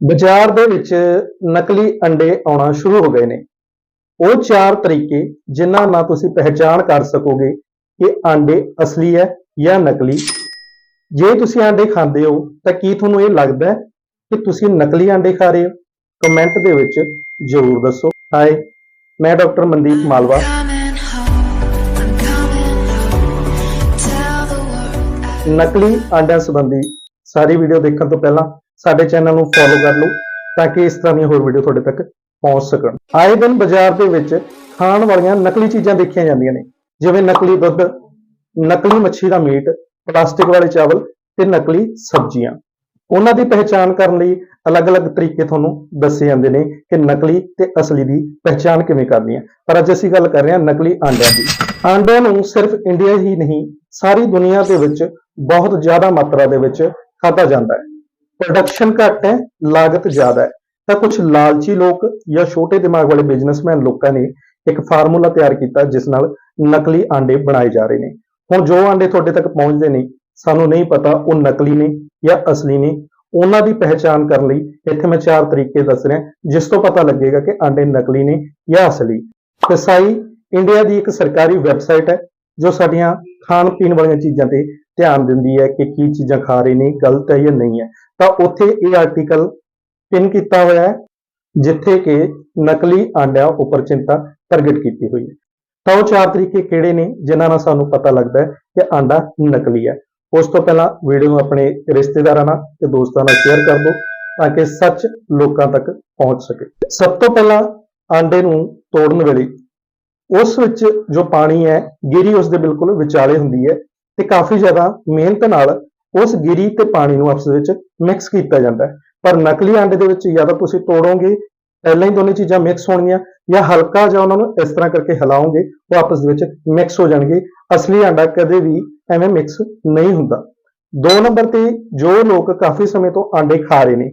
ਬਾਜ਼ਾਰ ਦੇ ਵਿੱਚ ਨਕਲੀ ਅੰਡੇ ਆਉਣਾ ਸ਼ੁਰੂ ਹੋ ਗਏ ਨੇ। ਉਹ ਚਾਰ ਤਰੀਕੇ ਜਿਨ੍ਹਾਂ ਨਾਲ ਤੁਸੀਂ ਪਹਿਚਾਣ ਕਰ ਸਕੋਗੇ ਕਿ ਅੰਡੇ ਅਸਲੀ ਹੈ ਜਾਂ ਨਕਲੀ। ਜੇ ਤੁਸੀਂ ਅੰਡੇ ਖਾਂਦੇ ਹੋ, ਤਾਂ ਕੀ ਤੁਹਾਨੂੰ ਇਹ ਲੱਗਦਾ ਹੈ ਕਿ ਤੁਸੀਂ ਨਕਲੀ ਅੰਡੇ ਖਾ ਰਹੇ ਹੋ? ਕਮੈਂਟ ਦੇ ਵਿੱਚ ਜ਼ਰੂਰ ਦੱਸੋ। ਹਾਏ ਮੈਂ ਡਾਕਟਰ ਮਨਦੀਪ ਮਾਲਵਾ। ਨਕਲੀ ਆਂਡਿਆਂ ਸੰਬੰਧੀ ਸਾਰੀ ਵੀਡੀਓ ਦੇਖਣ ਤੋਂ ਪਹਿਲਾਂ ਸਾਡੇ ਚੈਨਲ ਨੂੰ ਫੋਲੋ ਕਰ ਲਓ ਤਾਂ ਕਿ ਇਸ ਤਰ੍ਹਾਂ ਦੀਆਂ ਹੋਰ ਵੀਡੀਓ ਤੁਹਾਡੇ ਤੱਕ ਪਹੁੰਚ ਸਕਣ। ਆਏ ਦਿਨ ਬਾਜ਼ਾਰ ਦੇ ਵਿੱਚ ਖਾਣ ਵਾਲੀਆਂ ਨਕਲੀ ਚੀਜ਼ਾਂ ਦੇਖੀਆਂ ਜਾਂਦੀਆਂ ਨੇ, ਜਿਵੇਂ ਨਕਲੀ ਦੁੱਧ, ਨਕਲੀ ਮੱਛੀ ਦਾ ਮੀਟ, ਪਲਾਸਟਿਕ ਵਾਲੇ ਚਾਵਲ ਤੇ ਨਕਲੀ ਸਬਜ਼ੀਆਂ। ਉਹਨਾਂ ਦੀ ਪਹਿਚਾਣ ਕਰਨ ਲਈ ਅਲੱਗ-ਅਲੱਗ ਤਰੀਕੇ ਤੁਹਾਨੂੰ ਦੱਸੇ ਜਾਂਦੇ ਨੇ ਕਿ ਨਕਲੀ ਤੇ ਅਸਲੀ ਦੀ ਪਹਿਚਾਣ ਕਿਵੇਂ ਕਰਨੀ ਹੈ। ਪਰ ਅੱਜ ਅਸੀਂ ਗੱਲ ਕਰ ਰਹੇ ਹਾਂ ਨਕਲੀ ਆਂਡਿਆਂ ਦੀ। ਆਂਡਿਆਂ ਨੂੰ ਸਿਰਫ ਇੰਡੀਆ ਹੀ ਨਹੀਂ, ਸਾਰੀ ਦੁਨੀਆ ਦੇ ਵਿੱਚ ਬਹੁਤ ਜ਼ਿਆਦਾ ਮਾਤਰਾ ਦੇ ਵਿੱਚ ਖਾਧਾ ਜਾਂਦਾ ਹੈ। ਪ੍ਰੋਡਕਸ਼ਨ ਘੱਟ ਹੈ, ਲਾਗਤ ਜ਼ਿਆਦਾ ਹੈ। ਤਾਂ ਕੁਝ ਲਾਲਚੀ ਲੋਕ ਜਾਂ ਛੋਟੇ ਦਿਮਾਗ ਵਾਲੇ ਬਿਜ਼ਨਸਮੈਨ ਲੋਕਾਂ ਨੇ ਇੱਕ ਫਾਰਮੂਲਾ ਤਿਆਰ ਕੀਤਾ ਜਿਸ ਨਾਲ ਨਕਲੀ ਆਂਡੇ ਬਣਾਏ ਜਾ ਰਹੇ ਨੇ। ਹੁਣ ਜੋ ਆਂਡੇ ਤੁਹਾਡੇ ਤੱਕ ਪਹੁੰਚਦੇ ਨੇ, ਸਾਨੂੰ ਨਹੀਂ ਪਤਾ ਉਹ ਨਕਲੀ ਨੇ ਜਾਂ ਅਸਲੀ ਨੇ। ਉਹਨਾਂ ਦੀ ਪਹਿਚਾਣ ਕਰਨ ਲਈ ਇੱਥੇ ਮੈਂ ਚਾਰ ਤਰੀਕੇ ਦੱਸ ਰਿਹਾ, ਜਿਸ ਤੋਂ ਪਤਾ ਲੱਗੇਗਾ ਕਿ ਆਂਡੇ ਨਕਲੀ ਨੇ ਜਾਂ ਅਸਲੀ। ਕਸਾਈ ਇੰਡੀਆ ਦੀ ਇੱਕ ਸਰਕਾਰੀ ਵੈਬਸਾਈਟ ਹੈ ਜੋ ਸਾਡੀਆਂ ਖਾਣ ਪੀਣ ਵਾਲੀਆਂ ਚੀਜ਼ਾਂ ਤੇ ਧਿਆਨ ਦਿੰਦੀ ਹੈ ਕਿ ਕੀ ਚੀਜ਼ਾਂ ਖਾ ਰਹੇ ਨੇ, ਗਲਤ ਹੈ ਜਾਂ ਨਹੀਂ ਹੈ। ਤਾਂ ਉੱਥੇ ਇਹ ਆਰਟੀਕਲ ਪਿਨ ਕੀਤਾ ਹੋਇਆ ਹੈ, ਜਿੱਥੇ ਕਿ ਨਕਲੀ ਆਂਡਿਆਂ ਉੱਪਰ ਚਿੰਤਾ ਪ੍ਰਗਟ ਕੀਤੀ ਹੋਈ ਹੈ। ਤਾਂ ਉਹ ਚਾਰ ਤਰੀਕੇ ਕਿਹੜੇ ਨੇ, ਜਿਨ੍ਹਾਂ ਨਾਲ ਸਾਨੂੰ ਪਤਾ ਲੱਗਦਾ ਹੈ ਕਿ ਆਂਡਾ ਨਕਲੀ ਹੈ। ਉਸ ਤੋਂ ਪਹਿਲਾਂ ਵੀਡੀਓ ਨੂੰ ਆਪਣੇ ਰਿਸ਼ਤੇਦਾਰਾਂ ਨਾਲ ਤੇ ਦੋਸਤਾਂ ਨਾਲ ਸ਼ੇਅਰ ਕਰ ਦਿਓ, ਤਾਂ ਕਿ ਸੱਚ ਲੋਕਾਂ ਤੱਕ ਪਹੁੰਚ ਸਕੇ। ਸਭ ਤੋਂ ਪਹਿਲਾਂ ਆਂਡੇ ਨੂੰ ਤੋੜਨ ਵੇਲੇ ਉਸ ਵਿੱਚ ਜੋ ਪਾਣੀ ਹੈ, ਗਿਰੀ ਉਸ ਦੇ ਬਿਲਕੁਲ ਵਿਚਾਲੇ ਹੁੰਦੀ ਹੈ ਤੇ ਕਾਫੀ ਜ਼ਿਆਦਾ ਮਿਹਨਤ ਨਾਲ ਉਸ ਗਿਰੀ ਤੇ ਪਾਣੀ ਨੂੰ ਆਪਸ ਵਿੱਚ ਮਿਕਸ ਕੀਤਾ ਜਾਂਦਾ ਹੈ। ਪਰ ਨਕਲੀ ਆਂਡੇ ਦੇ ਵਿੱਚ ਜਾਂ ਤਾਂ ਤੁਸੀਂ ਤੋੜੋਗੇ, ਪਹਿਲਾਂ ਹੀ ਦੋਨੇ ਚੀਜ਼ਾਂ ਮਿਕਸ ਹੋਣਗੀਆਂ ਜਾਂ ਹਲਕਾ ਜਿਹਾ ਉਹਨਾਂ ਨੂੰ ਇਸ ਤਰ੍ਹਾਂ ਕਰਕੇ ਹਿਲਾਓਗੇ, ਉਹ ਆਪਸ ਦੇ ਵਿੱਚ ਮਿਕਸ ਹੋ ਜਾਣਗੇ। ਅਸਲੀ ਆਂਡਾ ਕਦੇ ਵੀ ਐਵੇਂ ਮਿਕਸ ਨਹੀਂ ਹੁੰਦਾ। ਦੋ ਨੰਬਰ ਤੇ ਜੋ ਲੋਕ ਕਾਫੀ ਸਮੇਂ ਤੋਂ ਆਂਡੇ ਖਾ ਰਹੇ ਨੇ,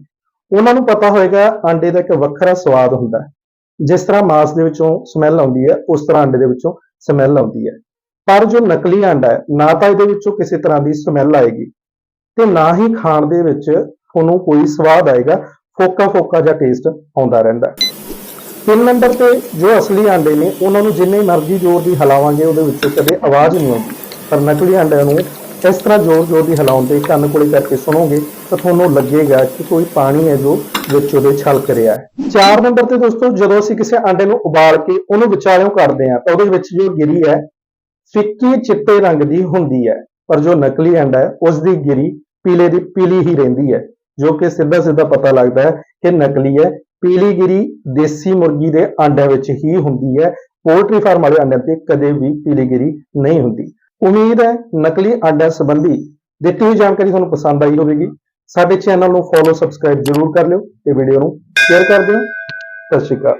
ਉਹਨਾਂ ਨੂੰ ਪਤਾ ਹੋਏਗਾ ਆਂਡੇ ਦਾ ਇੱਕ ਵੱਖਰਾ ਸਵਾਦ ਹੁੰਦਾ ਹੈ। ਜਿਸ ਤਰ੍ਹਾਂ ਮਾਸ ਦੇ ਵਿੱਚੋਂ ਸਮੈਲ ਆਉਂਦੀ ਹੈ, ਉਸ ਤਰ੍ਹਾਂ ਆਂਡੇ ਦੇ ਵਿੱਚੋਂ ਸਮੈਲ ਆਉਂਦੀ ਹੈ। ਪਰ ਜੋ ਨਕਲੀ ਆਂਡਾ ਹੈ, ਨਾ ਤਾਂ ਇਹਦੇ ਵਿੱਚੋਂ ਕਿਸੇ ਤਰ੍ਹਾਂ ਦੀ ਸਮੈਲ ਆਏਗੀ ਤੇ ਨਾ ਹੀ ਖਾਣ ਦੇ ਵਿੱਚ ਤੁਹਾਨੂੰ ਕੋਈ ਸਵਾਦ ਆਏਗਾ ਫੋਕਾ ਫੋਕਾ ਜਿਹਾ ਟੇਸਟ ਆਉਂਦਾ ਰਹਿੰਦਾ ਤਿੰਨ ਨੰਬਰ ਤੇ ਜੋ ਅਸਲੀ ਆਂਡੇ ਨੇ, ਉਹਨਾਂ ਨੂੰ ਜਿੰਨੇ ਮਰਜ਼ੀ ਜ਼ੋਰ ਦੀ ਹਿਲਾਵਾਂਗੇ, ਉਹਦੇ ਵਿੱਚੋਂ ਕਦੇ ਆਵਾਜ਼ ਨਹੀਂ ਆਉਂਦੀ। ਪਰ ਨਕਲੀ ਆਂਡਿਆਂ ਨੂੰ ਇਸ ਤਰ੍ਹਾਂ ਜ਼ੋਰ ਜ਼ੋਰ ਦੀ ਹਿਲਾਉਣ ਤੇ ਕੰਨ ਕੋਲੇ ਕਰਕੇ ਸੁਣੋਗੇ ਤਾਂ ਤੁਹਾਨੂੰ ਲੱਗੇਗਾ ਕਿ ਕੋਈ ਪਾਣੀ ਹੈ ਜੋ ਵਿੱਚ ਉਹਦੇ ਛਲਕ ਰਿਹਾ ਹੈ। ਚਾਰ ਨੰਬਰ ਤੇ ਦੋਸਤੋ, ਜਦੋਂ ਅਸੀਂ ਕਿਸੇ ਆਂਡੇ ਨੂੰ ਉਬਾਲ ਕੇ ਉਹਨੂੰ ਵਿਚਾਲਿਓਂ ਕਰਦੇ ਹਾਂ, ਤਾਂ ਉਹਦੇ ਵਿੱਚ ਜੋ ਗਿਰੀ ਹੈ, ਫਿੱਕੀ ਚਿੱਟੇ ਰੰਗ ਦੀ ਹੁੰਦੀ ਹੈ। ਪਰ ਜੋ ਨਕਲੀ ਆਂਡਾ ਹੈ, ਉਸ ਦੀ ਗਿਰੀ ਪੀਲੇ ਦੀ, ਪੀਲੀ ਹੀ ਰਹਿੰਦੀ ਹੈ, ਜੋ ਕਿ ਸਿੱਧਾ ਸਿੱਧਾ ਪਤਾ ਲੱਗਦਾ ਹੈ ਕਿ ਨਕਲੀ ਹੈ। ਪੀਲੀ ਗਿਰੀ ਦੇਸੀ ਮੁਰਗੀ ਦੇ ਆਂਡਿਆਂ ਵਿੱਚ ਹੀ ਹੁੰਦੀ ਹੈ। ਪੋਲਟਰੀ ਫਾਰਮ ਵਾਲੇ ਆਂਡਿਆਂ ਤੇ ਕਦੇ ਵੀ ਪੀਲੀ ਗਿਰੀ ਨਹੀਂ ਹੁੰਦੀ। ਉਮੀਦ ਹੈ ਨਕਲੀ ਆਂਡਿਆਂ ਸੰਬੰਧੀ ਦਿੱਤੀ ਹੋਈ ਜਾਣਕਾਰੀ ਤੁਹਾਨੂੰ ਪਸੰਦ ਆਈ ਹੋਵੇਗੀ। ਸਾਡੇ ਚੈਨਲ ਨੂੰ ਫੋਲੋ ਸਬਸਕ੍ਰਾਈਬ ਜ਼ਰੂਰ ਕਰ ਲਿਓ ਤੇ ਵੀਡੀਓ ਨੂੰ ਸ਼ੇਅਰ ਕਰ ਦਿਓ। ਸਤਿ ਸ਼੍ਰੀ ਅਕਾਲ।